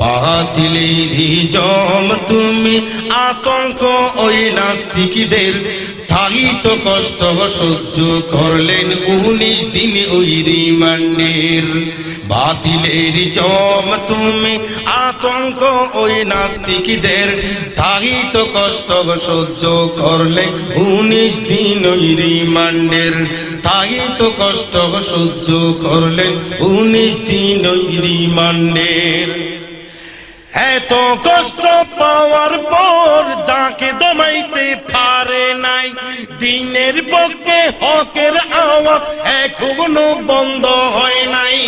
বাতিলেরই জম তুমি আতঙ্ক ওই নাস্তিকদের। তাই কষ্ট সহ্য করলেন উনিশ দিন ওই রিমান্ডের। বাতিলের জম তুমি আতঙ্ক ওই নাস্তিকদের। তাই কষ্ট সহ্য করলে উনিশ দিন ওই রিমান্ডের। তাই তো কষ্ট সহ্য করলেন উনিশ দিন ওই রিমান্ডের। এত কষ্ট পাওয়ার পর যাকে দমাইতে পারে নাই দিনের পক্ষে হকের আওয়াজ এখনও বন্ধ হয় নাই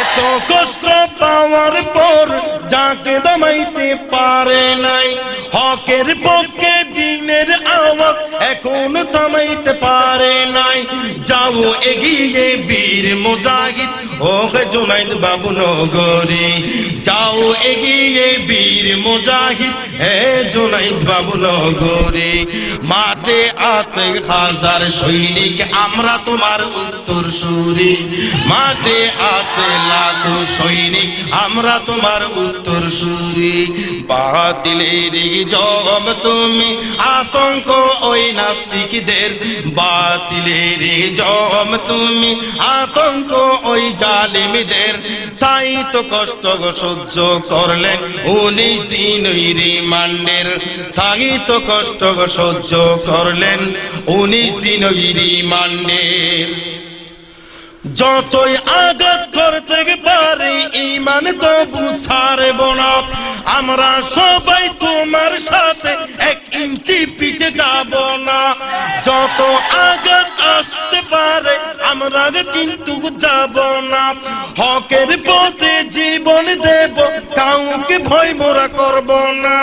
এত কষ্ট পাওয়ার পর যাকে দমাইতে পারে নাই হকের পক্ষে এখন থামাইতে পারে নাই। যাও, এগিয়ে বীর মুজাহিদ। ও জুনাইদ বাবু নগরী। যাও, এগিয়ে বীর মুজাহিদ। হে জুনাইদ বাবু নগরী, মাঠে আছে হাজার সৈনিক, আমরা তোমার উত্তর সুরি। মাঠে আছে লাখো সৈনিক, আমরা তোমার উত্তর সুরি। বাতিলের জব তুমি, আতঙ্ক ওই নাস্তিকদের। বাতিলের জব তুমি, আতঙ্ক ওই জালিমদের। তাই তো কষ্ট সহ্য করলেন, উনিশ দিন রিমান্ডের তাই তো কষ্ট সহ্য করলেন উনিশ দিন ওই রিমান্ডের যতই আঘাত করতে পারি, ইমান তো বুঝারব না আমরা সবাই তোমার সাথে এক ইঞ্চি পিছে যাব না। যত আঘাত আসতে পারে, আমরা কিন্তু যাব ভয় মোরা করব না।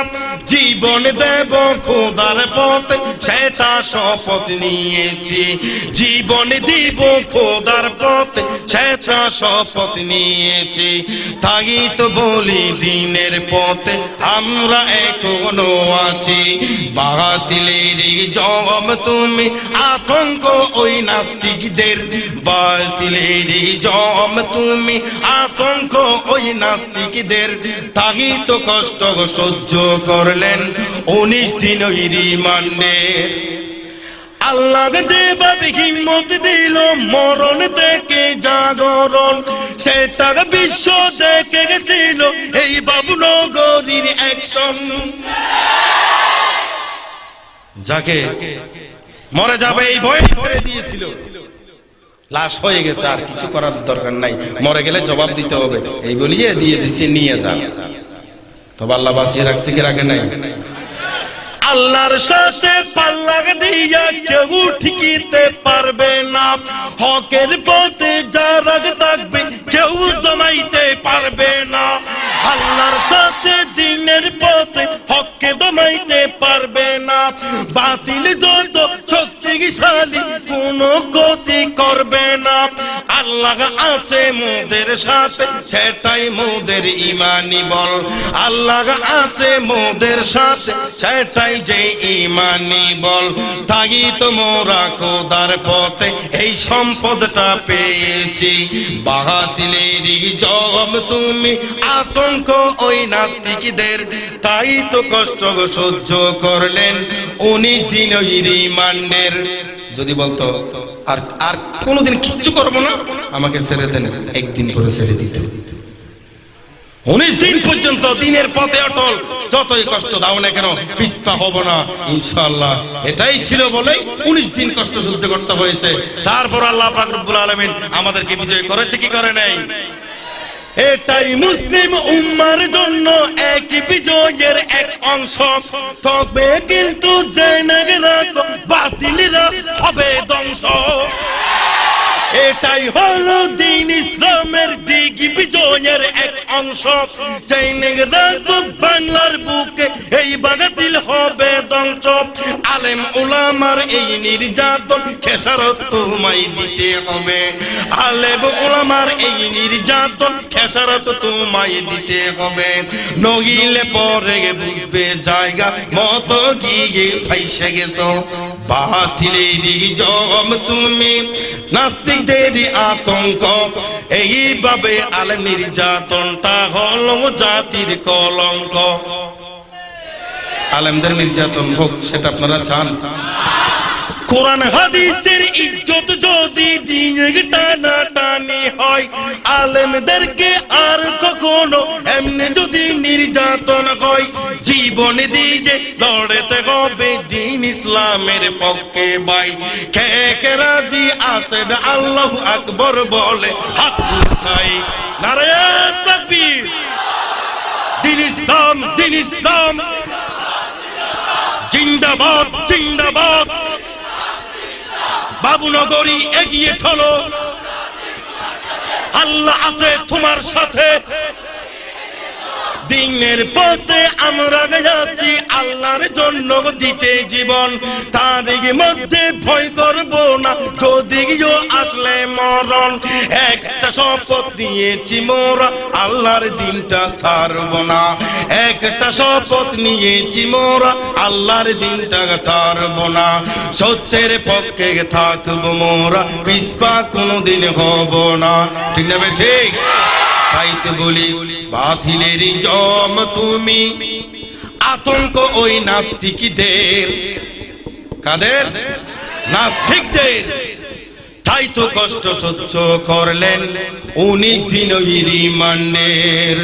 জীবন দেব খোদার পথে, সেটা শপথ নিয়েছি। জীবন দিব খোদার পথে, সেটা শপথ নিয়েছি। তাই তো বলি দিনের পথে আমরা এখনও আছি। বাতিলের জম তুমি আতঙ্ক ওই নাস্তিকদের। বাতিলের জম তুমি আতঙ্ক ওই নাস্তিকদের। তাই তো কষ্ট সহ্য করলেন উনিশ দিন ওই রিমান্ডের আল্লাহ যেভাবে হিম্মত দিল, মরণ থেকে জাগরণ সেটা বিশ্ব দেখে গেছিল, এই বাবু নগরীর অ্যাকশন যাকে মরে যাবে এই ভয় ধরে দিয়েছিল। লাশ হয়ে গেছে, আর কিছু করার দরকার নাই। মরে গেলে জবাব দিতে হবে। এই বলিয়ে দিয়ে দিছে, নিয়ে যান তবে আল্লাহ বাঁচিয়ে রাখছে কি রাখে নাই? আল্লাহর সাথে পাল্লা দিয়া কেউ ঠিকিতে পারবে না। হকের পথে যারা থাকবে কেউ দমাইতে পারবে না। আল্লাহর সাথে দিনের পথে হককে দমাইতে পারবে না। বাতিল যত শক্তিশালী কোন আল্লাহ আছে মোদের সাথে, সেটাই মোদের ইমানি বল। আল্লাহ আছে মোদের সাথে, সেটাই যে ইমানি বল। তাই তো মোরা খোদার পথে এই সম্পদটা পেয়েছি। বাহাতিলেরই তুমি আতঙ্ক ওই নাস্তিকদের। তাই তো কষ্ট সহ্য করলেন উনিশ দিন রিমান্ডের। যদি বলতো, আর আর কোনোদিন কিচ্ছু করব না, আমাকে ছেড়ে দেন, একদিন করে ছেড়ে দিতে। উনিশ দিন পর্যন্ত দিনের পথে অটল, যতই কষ্ট দাও না কেন হব না, ইনশাআল্লাহ। এটাই ছিল বলে উনিশ দিন কষ্ট সহ্য করতে হয়েছে। তারপর আল্লাহ পাক রব্বুল আলামিন আমাদেরকে বিজয় করেছে, কি করে নাই? এটাই মুসলিম উম্মার জন্য বিজয়ের এক অংশ। তবে কিন্তু হবে ধ্বংস। এটাই হলো দিন ইসলামের বিজয়ের এক অংশ। রাখো বাংলার বুকে এই বাগাতিল হবে আলেম ওলামার এই নির্যাতন খেসারত তোমায় দিতে হবে। আলেম ওলামার এই নির্যাতন খেসারত তোমায় দিতে হবে। নহিলে পরে বুঝবে জায়গা, মতো গিয়ে ফাইসে গেছো। তুমি নাস্তিক নাস্তিকদের আতঙ্ক। এইভাবে আলেম নির্যাতনটা হল জাতির কলঙ্ক। আলেমদের নির্যাতন হোক, সেটা আপনারা চান। কোরআন, হাদিসের ইজ্জত যদি দিয়ে টানা টানি হয়, আলেমদেরকে আর কখনো এমনি যদি নির্যাতন হয়, জীবন দিয়ে লড়তে হবে দিন ইসলামের পক্ষে ভাই। কে রাজি আছেন? আল্লাহ আকবর বলে, হাত উঠাই। নারায়ণ তাকবীর। দিন ইসলাম দিন ইসলাম। জিন্দাবাদ জিন্দাবাদ। বাবুনগরী এগিয়ে চলো। আল্লাহ আছে তোমার সাথে। দিনের পথে আমরা যাচ্ছি আল্লাহর জন্য দিতে জীবন। তার মধ্যে ভয় করব না যদিও আসলে মরণ। একটা শপথ দিয়েছি মোরা, আল্লাহর দিনটা ছাড়ব না। একটা শপথ নিয়েছি মোরা, আল্লাহর দিনটা ছাড়ব না। সত্যের পক্ষে থাকব মোরা পিসপা কোনোদিন হব না। ঠিক না ঠিক? তাই তো বলি বাতিলেরই জম তুমি। আতঙ্ক ওই নাস্তিকদের। কাদের? নাস্তিকদের। তাই তো কষ্ট সহ্য করলেন, উনিশ দিন রিমান্ডের।